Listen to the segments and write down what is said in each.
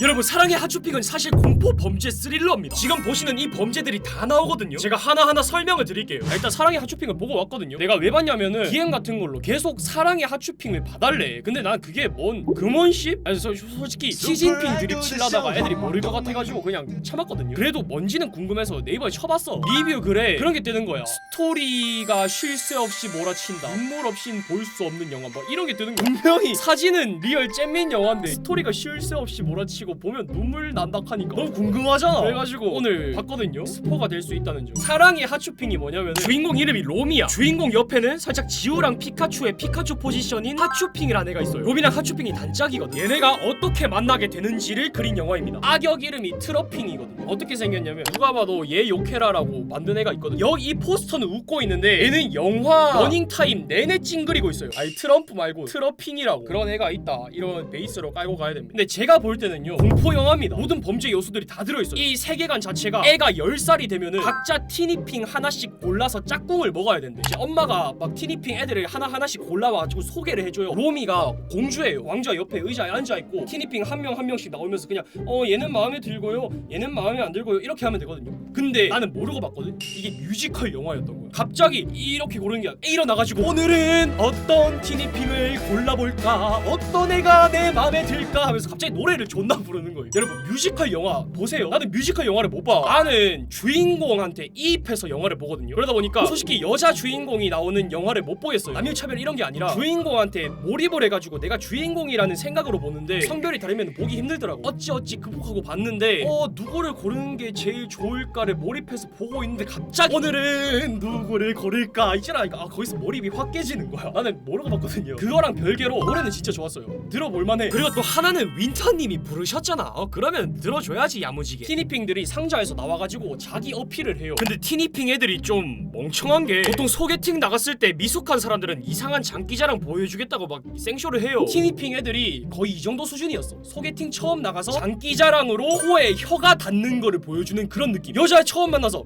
여러분 사랑의 하츄핑은 사실 공포 범죄 스릴러입니다. 지금 보시는 이 범죄들이 다 나오거든요. 제가 하나하나 설명을 드릴게요. 아, 일단 사랑의 하츄핑을 보고 왔거든요. 내가 왜 봤냐면은 DM 같은 걸로 계속 사랑의 하츄핑을 봐달래. 근데 난 그게 뭔 금원십? 아니 소- 솔직히 시진핑 드립 칠라다가 애들이 모를 것 같아가지고 그냥 참았거든요. 그래도 뭔지는 궁금해서 네이버에 쳐봤어. 리뷰 글에 그런 게 뜨는 거야. 스토리가 쉴 새 없이 몰아친다. 눈물 없인 볼 수 없는 영화 뭐 이런 게 뜨는 거야. 분명히 사진은 리얼 잼민 영화인데 스토리가 쉴 새 없이 몰아치고 보면 눈물 난다 하니까. 너무 궁금하잖아. 그래가지고 오늘 봤거든요. 스포가 될 수 있다는 점. 사랑의 하츄핑이 뭐냐면 주인공 이름이 로미야. 주인공 옆에는 살짝 지우랑 피카츄의 피카츄 포지션인 하츄핑이라는 애가 있어요. 로미랑 하츄핑이 단짝이거든 얘네가 어떻게 만나게 되는지를 그린 영화입니다. 악역 이름이 트러핑이거든 어떻게 생겼냐면 누가 봐도 얘 요케라라고 만든 애가 있거든 여기 이 포스터는 웃고 있는데 얘는 영화 러닝타임 내내 찡그리고 있어요. 아니 트럼프 말고 트러핑이라고. 그런 애가 있다. 이런 베이스로 깔고 가야 됩니다. 근데 제가 볼 때는요 공포 영화입니다. 모든 범죄 요소들이 다 들어있어요. 이 세계관 자체가 애가 10살이 되면은 각자 티니핑 하나씩 골라서 짝꿍을 먹어야 된대. 이제 엄마가 막 티니핑 애들을 하나하나씩 골라와가지고 소개를 해줘요. 로미가 공주예요. 왕자 옆에 의자에 앉아있고 티니핑 한 명 한 명씩 나오면서 그냥 어 얘는 마음에 들고요. 얘는 마음에 안 들고요. 이렇게 하면 되거든요. 근데 나는 모르고 봤거든. 이게 뮤지컬 영화였던 거야 갑자기 이렇게 고르는 게 아니라 일어나가지고 오늘은 어떤 티니핑을 골라볼까? 어떤 애가 내 마음에 들까? 하면서 갑자기 노래를 존나 부르는 거예요. 여러분 뮤지컬 영화 보세요. 나는 뮤지컬 영화를 못봐. 나는 주인공한테 이입해서 영화를 보거든요. 그러다 보니까 솔직히 여자 주인공이 나오는 영화를 못 보겠어요. 남녀차별 이런 게 아니라 주인공한테 몰입을 해가지고 내가 주인공이라는 생각으로 보는데 성별이 다르면 보기 힘들더라고. 어찌 어찌 극복하고 봤는데 어 누구를 고르는 게 제일 좋을까를 몰입해서 보고 있는데 갑자기 오늘은 누구를 고를까? 이지라니까 아 거기서 몰입이 확 깨지는 거야. 나는 모르고 봤거든요. 그거랑 별개로 노래는 진짜 좋았어요. 들어볼만해. 그리고 또 하나는 윈터님이 부르셨 잖아. 어 그러면 들어줘야지 야무지게. 티니핑들이 상자에서 나와가지고 자기 어필을 해요. 근데 티니핑 애들이 좀 멍청한 게 보통 소개팅 나갔을 때 미숙한 사람들은 이상한 장기자랑 보여주겠다고 막 생쇼를 해요. 티니핑 애들이 거의 이 정도 수준이었어. 소개팅 처음 나가서 장기자랑으로 코에 혀가 닿는 거를 보여주는 그런 느낌. 여자 처음 만나서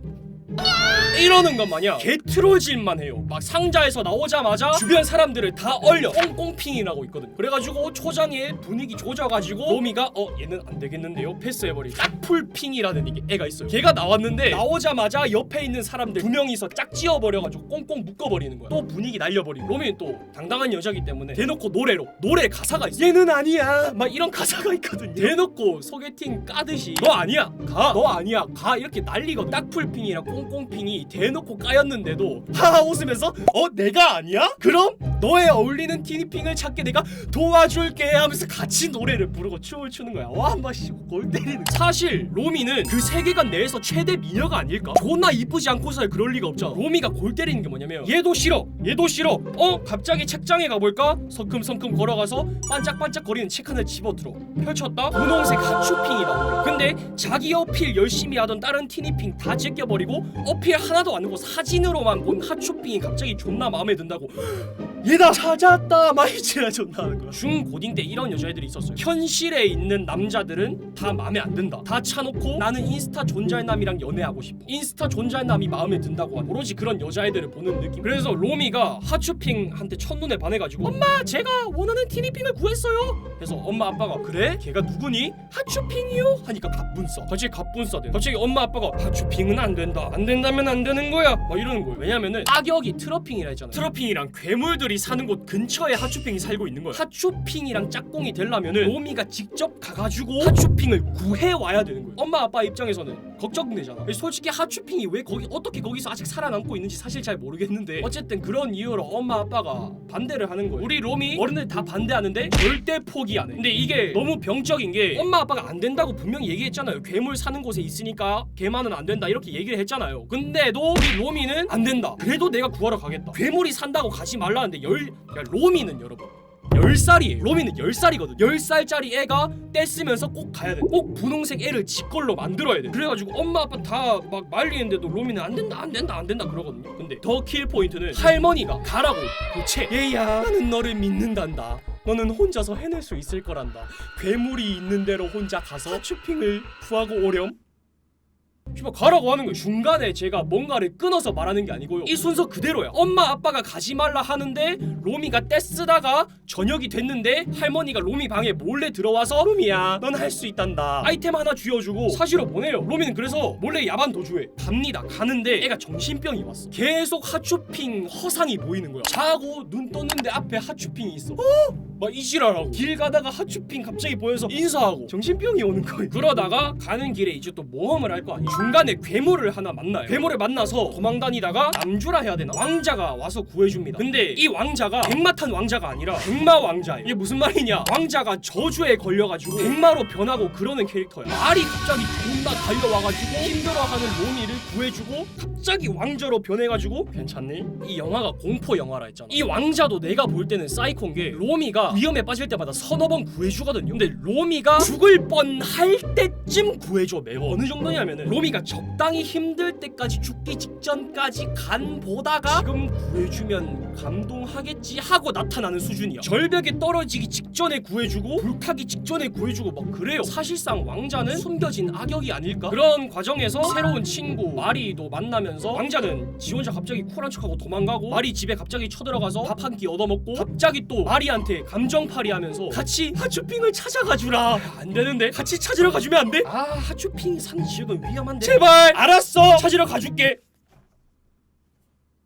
이러는 것 마냥 개트롤질만 해요. 막 상자에서 나오자마자 주변 사람들을 다 얼려. 꽁꽁핑이라고 있거든 그래가지고 초장에 분위기 조져가지고 로미가 어 얘는 안 되겠는데요? 패스해버리고 짝풀핑이라는 애가 있어요. 걔가 나왔는데 나오자마자 옆에 있는 사람들 두 명이서 짝 지어버려가지고 꽁꽁 묶어버리는 거야. 또 분위기 날려버리고. 로미는 또 당당한 여자기 때문에 대놓고 노래로 노래 가사가 있어. 얘는 아니야. 막 이런 가사가 있거든요. 대놓고 소개팅 까듯이 너 아니야. 가. 너 아니야. 가. 이렇게 난리거든. 딱풀핑이랑 꽁꽁핑이 대놓고 까였는데도 하하 웃으면서 어 내가 아니야? 그럼 너에 어울리는 티니핑을 찾게 내가 도와줄게. 하면서 같이 노래를 부르고 춤을 추는 거야. 와 마씨 골 때리는 사실 로미는 그 세계관 내에서 최대 미녀가 아닐까? 존나 이쁘지 않고서 그럴 리가 없잖아. 로미가 골 때리는 게 뭐냐면 얘도 싫어 얘도 싫어. 어? 갑자기 책장에 가볼까? 성큼성큼 걸어가서 반짝반짝 거리는 책 하나를 집어들어. 펼쳤다? 분홍색 하츄핑이 나온 거야 근데 자기 어필 열심히 하던 다른 티니핑 다 제껴버리고 어필 하 나도 안 하고 사진으로만 본 하츄핑이 갑자기 존나 마음에 든다고. 얘다 찾았다 마이치라 존나 하는 거야. 중고딩 때 이런 여자애들이 있었어요. 현실에 있는 남자들은 다 마음에 안 든다. 다 차놓고 나는 인스타 존잘남이랑 연애하고 싶어 인스타 존잘남이 마음에 든다고 하는 오로지 그런 여자애들을 보는 느낌. 그래서 로미가 하츄핑한테 첫눈에 반해가지고 엄마 제가 원하는 티니핑을 구했어요. 그래서 엄마 아빠가 그래? 걔가 누구니? 하츄핑이요? 하니까 갑분싸. 갑자기 갑분싸 돼. 갑자기 엄마 아빠가 하츄핑은 안 된다. 안 된다면 안 되는 거야. 막 이러는 거예요. 왜냐면은 악역이 트러핑이라 했잖아요. 트러핑이랑 괴물들이 사는 곳 근처에 하츄핑이 살고 있는 거예요. 하츄핑이랑 짝꿍이 되려면은 로미가 직접 가가지고 하츄핑을 구해와야 되는 거예요 엄마 아빠 입장에서는 걱정되잖아. 솔직히 하츄핑이 왜 거기 어떻게 거기서 아직 살아남고 있는지 사실 잘 모르겠는데 어쨌든 그런 이유로 엄마 아빠가 반대를 하는 거예요. 우리 로미 어른들 다 반대하는데 절대 포기 안 해. 근데 이게 너무 병적인 게 엄마 아빠가 안 된다고 분명히 얘기했잖아요. 괴물 사는 곳에 있으니까 걔만은 안 된다 이렇게 얘기를 했잖아요. 근데도 우리 로미는 안 된다. 그래도 내가 구하러 가겠다. 괴물이 산다고 가지 말라는데 열 야, 로미는 여러분 10살이에요. 로미는 10살이거든. 10살짜리 애가 떼쓰면서 꼭 가야 돼. 꼭 분홍색 애를 지 걸로 만들어야 돼. 그래가지고 엄마 아빠 다 막 말리는데도 로미는 안 된다 안 된다 안 된다 그러거든요. 근데 더 킬 포인트는 할머니가 가라고 도체 얘야 나는 너를 믿는단다. 너는 혼자서 해낼 수 있을 거란다. 괴물이 있는 대로 혼자 가서 하츄핑을 구하고 오렴. 씨발 가라고 하는 거예요. 중간에 제가 뭔가를 끊어서 말하는 게 아니고요. 이 순서 그대로야 엄마 아빠가 가지 말라 하는데 로미가 떼쓰다가 저녁이 됐는데 할머니가 로미 방에 몰래 들어와서 로미야 넌 할 수 있단다. 아이템 하나 쥐어주고 사실로 보내요. 로미는 그래서 몰래 야반 도주해. 갑니다. 가는데 애가 정신병이 왔어. 계속 하추핑 허상이 보이는 거야. 자고 눈 떴는데 앞에 하추핑이 있어. 어? 막 이지랄하고 길 가다가 하추핑 갑자기 보여서 인사하고 정신병이 오는 거예요. 그러다가 가는 길에 이제 또 모험을 할 거 아니에요. 중간에 괴물을 하나 만나요. 괴물을 만나서 도망다니다가 남주라 해야 되나? 왕자가 와서 구해줍니다. 근데 이 왕자가 백마탄 왕자가 아니라 백마 왕자예요. 이게 무슨 말이냐? 왕자가 저주에 걸려가지고 백마로 변하고 그러는 캐릭터야 말이 갑자기 존나 달려와가지고 힘들어하는 로미를 구해주고 갑자기 왕자로 변해가지고 괜찮니? 이 영화가 공포 영화라 했잖아. 이 왕자도 내가 볼 때는 사이콘 게 로미가 위험에 빠질 때마다 서너 번 구해주거든요. 근데 로미가 죽을 뻔할 때쯤 구해줘 매번. 어느 정도냐면은 로미가 적당히 힘들 때까지 죽기 직전까지 간 보다가 지금 구해주면 감동하겠지 하고 나타나는 수준이야. 절벽에 떨어지기 직전에 구해주고 불타기 직전에 구해주고 막 그래요. 사실상 왕자는 숨겨진 악역이 아닐까? 그런 과정에서 새로운 친구 마리도 만나면 서 왕자는 지 혼자 갑자기 쿨한 척하고 도망가고 마리 집에 갑자기 쳐들어가서 밥 한 끼 얻어먹고 갑자기 또 마리한테 감정팔이 하면서 같이 하츄핑을 찾아가 주라. 안 되는데? 같이 찾으러 가주면 안 돼? 아 하츄핑이 사는 지역은 위험한데. 제발! 알았어! 찾으러 가줄게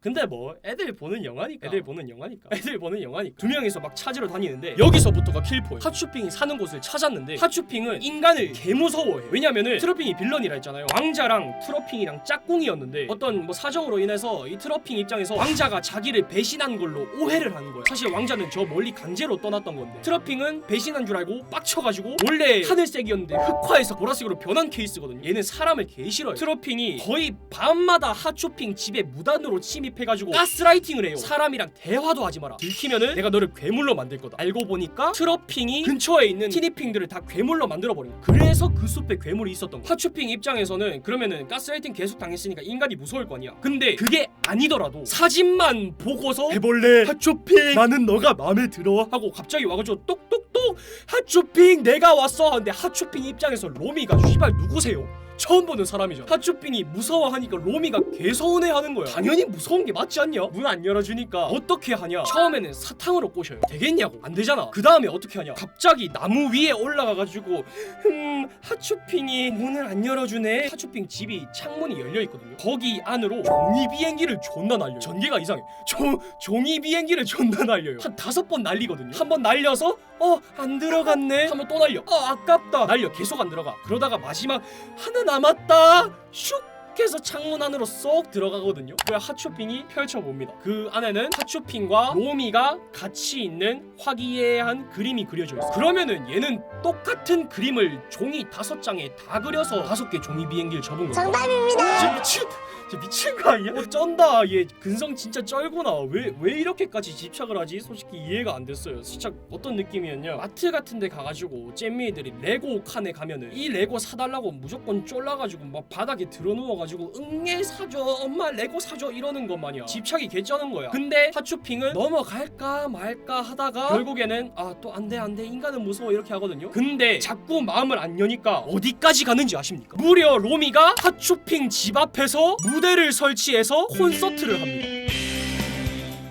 근데 뭐 애들 보는 영화니까. 애들 보는 영화니까. 애들 보는 영화니까. 두 명이서 막 찾으러 다니는데 여기서부터가 킬포예요. 하츄핑이 사는 곳을 찾았는데 하츄핑은 인간을 개무서워해 왜냐면은 트러핑이 빌런이라 했잖아요. 왕자랑 트러핑이랑 짝꿍이었는데 어떤 뭐 사정으로 인해서 이 트러핑 입장에서 왕자가 자기를 배신한 걸로 오해를 하는 거예요. 사실 왕자는 저 멀리 강제로 떠났던 건데 트러핑은 배신한 줄 알고 빡쳐가지고 원래 하늘색이었는데 흑화해서 보라색으로 변한 케이스거든요. 얘는 사람을 개 싫어요. 트러핑이 거의 밤마다 하츄핑 집에 무단으로 침입 해가지고 가스라이팅을 해요. 사람이랑 대화도 하지 마라. 들키면은 내가 너를 괴물로 만들 거다. 알고 보니까 트러핑이 근처에 있는 티니핑들을 다 괴물로 만들어버린 거야. 그래서 그 숲에 괴물이 있었던 거야. 하츄핑 입장에서는 그러면은 가스라이팅 계속 당했으니까 인간이 무서울 거 아니야. 근데 그게 아니더라도 사진만 보고서 해볼래? 하츄핑! 나는 너가 마음에 들어. 하고 갑자기 와가지고 똑똑똑! 하츄핑! 내가 왔어! 근데 하츄핑 입장에서 로미가 씨발 누구세요? 처음 보는 사람이잖아 하츄핑이 무서워하니까 로미가 개서운해하는 거야. 당연히 무서운 게 맞지 않냐? 문 안 열어주니까 어떻게 하냐? 처음에는 사탕으로 꼬셔요. 되겠냐고. 안 되잖아. 그 다음에 어떻게 하냐? 갑자기 나무 위에 올라가가지고 흠 하츄핑이 문을 안 열어주네. 하츄핑 집이 창문이 열려 있거든요. 거기 안으로 종이 비행기를 존나 날려요. 전개가 이상해. 종, 종이 비행기를 존나 날려요. 한 다섯 번 날리거든요. 한 번 날려서 어 안 들어갔네. 하면 또 날려 어 아깝다. 날려. 계속 안 들어가. 그러다가 마지막 하나 남았다 슉 해서 창문 안으로 쏙 들어가거든요. 그래 핫쇼핑이 펼쳐봅니다. 그 안에는 핫쇼핑과 로미가 같이 있는 화기애애한 그림이 그려져 있어. 그러면은 얘는 똑같은 그림을 종이 다섯 장에 다 그려서 다섯 개 종이 비행기를 접은 거야. 정답입니다. 미친, 진짜 미친 거 아니야? 어, 쩐다. 얘 근성 진짜 쩔구나. 왜 왜 이렇게까지 집착을 하지? 솔직히 이해가 안 됐어요. 진짜 어떤 느낌이었냐? 마트 같은 데 가가지고 잼미들이 레고 칸에 가면은 이 레고 사달라고 무조건 쫄라가지고 막 바닥에 들어누워가지고 응애 사줘, 엄마 레고 사줘 이러는 것 마냥 집착이 개쩌는 거야. 근데 하츄핑은 넘어갈까 말까 하다가 결국에는 아 또 안돼 안돼 인간은 무서워 이렇게 하거든요. 근데 자꾸 마음을 안 여니까 어디까지 가는지 아십니까? 무려 로미가 하츄핑 집 앞에서 무 대를 설치해서 콘서트를 합니다.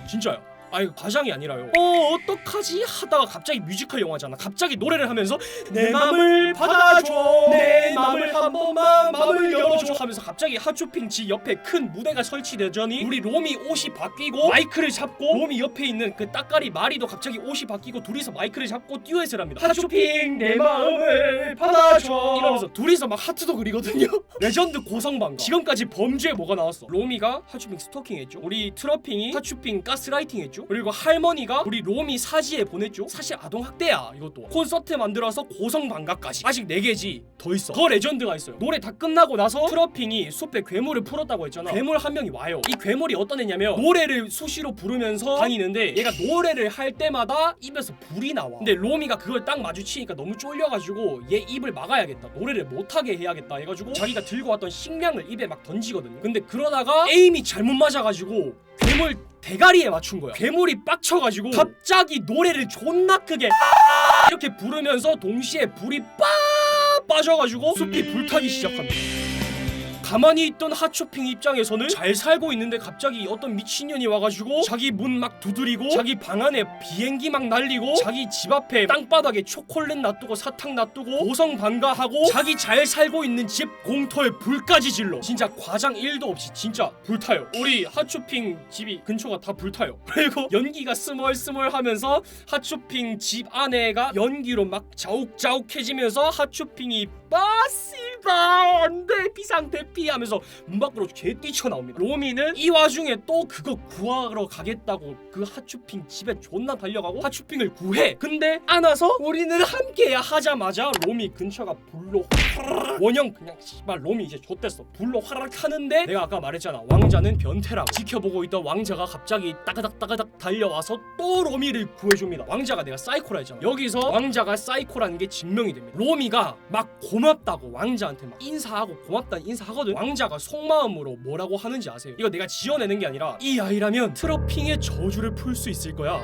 진짜요? 아 이거 과장이 아니라요. 어 어떡하지 하다가 갑자기 뮤지컬 영화잖아. 갑자기 노래를 하면서 내 맘을 받아줘, 내 맘을 한 번만 맘을 열어줘 하면서 갑자기 하츄핑 집 옆에 큰 무대가 설치되더니 우리 로미 옷이 바뀌고 마이크를 잡고 로미 옆에 있는 그 따까리 마리도 갑자기 옷이 바뀌고 둘이서 마이크를 잡고 듀엣을 합니다. 하츄핑 내 마음을 받아줘 이러면서 둘이서 막 하트도 그리거든요. 레전드 고성방가. 지금까지 범죄에 뭐가 나왔어? 로미가 하츄핑 스토킹했죠. 우리 트러핑이 하츄핑 가스라이팅했죠. 그리고 할머니가 우리 로미 사지에 보냈죠. 사실 아동 학대야 이것도. 콘서트 만들어서 고성방가까지. 아직 네 개지. 더 있어. 더 레전드가 있어요. 노래 다 끝나고 나서 트러핑이 숲에 괴물을 풀었다고 했잖아. 괴물 한 명이 와요. 이 괴물이 어떤 애냐면 노래를 수시로 부르면서 다니는데 얘가 노래를 할 때마다 입에서 불이 나와. 근데 로미가 그걸 딱 마주치니까 너무 쫄려가지고 얘 입을 막아야겠다. 노래를 못하게 해야겠다 해가지고 자기가 들고 왔던 식량을 입에 막 던지거든요. 근데 그러다가 에임이 잘못 맞아가지고 괴물 대가리에 맞춘 거야. 괴물이 빡쳐가지고 갑자기 노래를 존나 크게 이렇게 부르면서 동시에 불이 빡 빠져가지고 숲이 불타기 시작합니다. 가만히 있던 핫쇼핑 입장에서는 잘 살고 있는데 갑자기 어떤 미친년이 와가지고 자기 문 막 두드리고 자기 방 안에 비행기 막 날리고 자기 집 앞에 땅바닥에 초콜릿 놔두고 사탕 놔두고 고성 방가하고 자기 잘 살고 있는 집 공터에 불까지 질러. 진짜 과장 1도 없이 진짜 불타요. 우리 핫쇼핑 집이 근처가 다 불타요. 그리고 연기가 스멀스멀 하면서 핫쇼핑 집 안에가 연기로 막 자욱자욱해지면서 핫쇼핑이 빠 실바 안돼 비상 대피 하면서 문 밖으로 개 뛰쳐나옵니다. 로미는 이 와중에 또 그거 구하러 가겠다고 그 핫쇼핑 집에 존나 달려가고 핫쇼핑을 구해. 근데 안 와서 우리는 함께야 하자마자 로미 근처가 불로 화르르 원형 그냥 씨발 로미 이제 좆됐어. 불로 화르륵 하는데 내가 아까 말했잖아. 왕자는 변태라고. 지켜보고 있던 왕자가 갑자기 따가닥 따가닥 달려와서 또 로미를 구해줍니다. 왕자가 내가 사이코라 했잖아. 여기서 왕자가 사이코라는 게 증명이 됩니다. 로미가 막 고맙다고 왕자 한테 막 인사하고 고맙다는 인사하거든 왕자가 속마음으로 뭐라고 하는지 아세요? 이거 내가 지어내는 게 아니라 이 아이라면 트러핑의 저주를 풀 수 있을 거야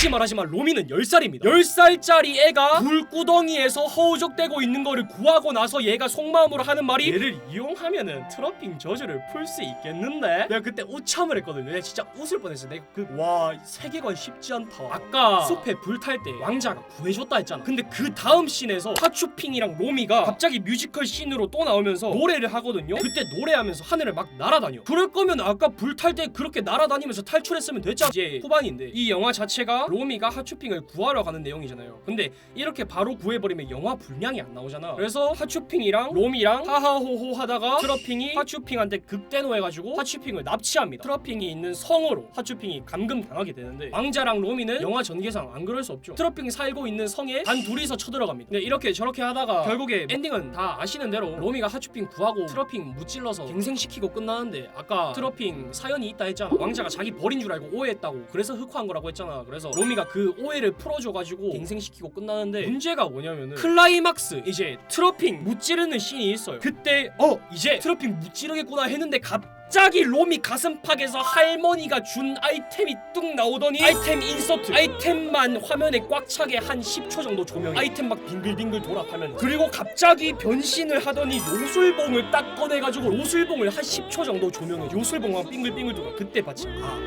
다시 말하지만 로미는 10살입니다. 10살짜리 애가 불구덩이에서 허우적대고 있는 거를 구하고 나서 얘가 속마음으로 하는 말이 얘를 이용하면은 트러핑 저주를 풀 수 있겠는데? 내가 그때 우참을 했거든요. 내가 진짜 웃을 뻔했어 내가 그와 세계관 쉽지 않다. 아까 숲에 불 탈 때 왕자가 구해줬다 했잖아. 근데 그 다음 씬에서 하추핑이랑 로미가 갑자기 뮤지컬 씬으로 또 나오면서 노래를 하거든요. 그때 노래하면서 하늘을 막 날아다녀. 그럴 거면 아까 불 탈 때 그렇게 날아다니면서 탈출했으면 됐잖아. 이제 후반인데 이 영화 자체가 로미가 하추핑을 구하러 가는 내용이잖아요. 근데 이렇게 바로 구해버리면 영화 분량이 안 나오잖아. 그래서 하추핑이랑 로미랑 하하호호 하다가 트러핑이 하추핑한테 극대노해가지고 하추핑을 납치합니다. 트러핑이 있는 성으로 하추핑이 감금 당하게 되는데 왕자랑 로미는 영화 전개상 안 그럴 수 없죠. 트러핑이 살고 있는 성에 단 둘이서 쳐들어갑니다. 근데 이렇게 저렇게 하다가 결국에 엔딩은 다 아시는 대로 로미가 하추핑 구하고 트러핑 무찔러서 갱생시키고 끝나는데 아까 트러핑 사연이 있다 했잖아. 왕자가 자기 버린 줄 알고 오해했다고 그래서 흑화한 거라고 했잖아. 그래서 로미가 그 오해를 풀어줘가지고 갱생시키고 끝나는데 문제가 뭐냐면은 클라이막스! 이제 트러핑 무찌르는 씬이 있어요. 그때 어 이제 트러핑 무찌르겠구나 했는데 갑자기 로미 가슴팍에서 할머니가 준 아이템이 뚝 나오더니 아이템 인서트. 아이템만 화면에 꽉 차게 한 10초 정도 조명이 아이템 막 빙글빙글 돌아 화면 그리고 갑자기 변신을 하더니 요술봉을 딱 꺼내가지고 요술봉을 한 10초 정도 조명해 요술봉만 빙글빙글 돌아. 그때 봤지. 아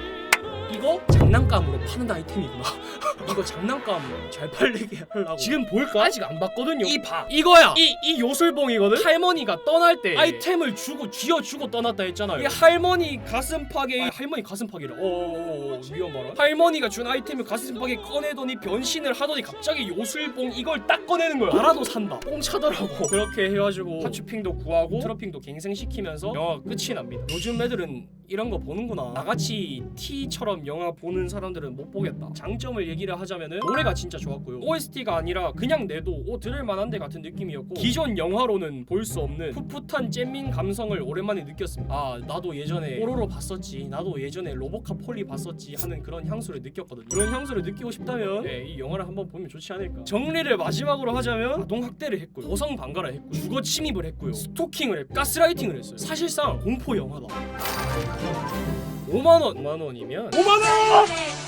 이거 장난감으로 파는 아이템이구나. 이거 장난감 잘 팔리게 하려고. 지금 볼까? 아직 안 봤거든요. 이 봐. 이거야. 이, 이 요술봉이거든. 할머니가 떠날 때 아이템을 주고 쥐어주고 떠났다 했잖아요. 이 할머니 가슴팍에 아, 할머니 가슴팍이래. 어 위험하라. 할머니가 준 아이템을 가슴팍에 꺼내더니 변신을 하더니 갑자기 요술봉 이걸 딱 꺼내는 거야. 알아도 산다. 뽕 차더라고. 그렇게 해가지고 하추핑도 구하고 트러핑도 갱생시키면서 영화가 끝이 납니다. 요즘 애들은 이런 거 보는구나. 나같이 T처럼 영화 보는 사람들은 못 보겠다. 장점을 얘기를 하자면은 노래가 진짜 좋았고요. OST가 아니라 그냥 내도 오 들을 만한데 같은 느낌이었고 기존 영화로는 볼 수 없는 풋풋한 잼민 감성을 오랜만에 느꼈습니다. 아 나도 예전에 뽀로로 봤었지. 나도 예전에 로보카 폴리 봤었지 하는 그런 향수를 느꼈거든요. 그런 향수를 느끼고 싶다면 네, 이 영화를 한번 보면 좋지 않을까. 정리를 마지막으로 하자면 아동 학대를 했고요. 고성 방가를 했고 주거 침입을 했고요. 스토킹을 했고 가스라이팅을 했어요. 사실상 공포 영화다. 5만 원, 5만 원이면 5만 원!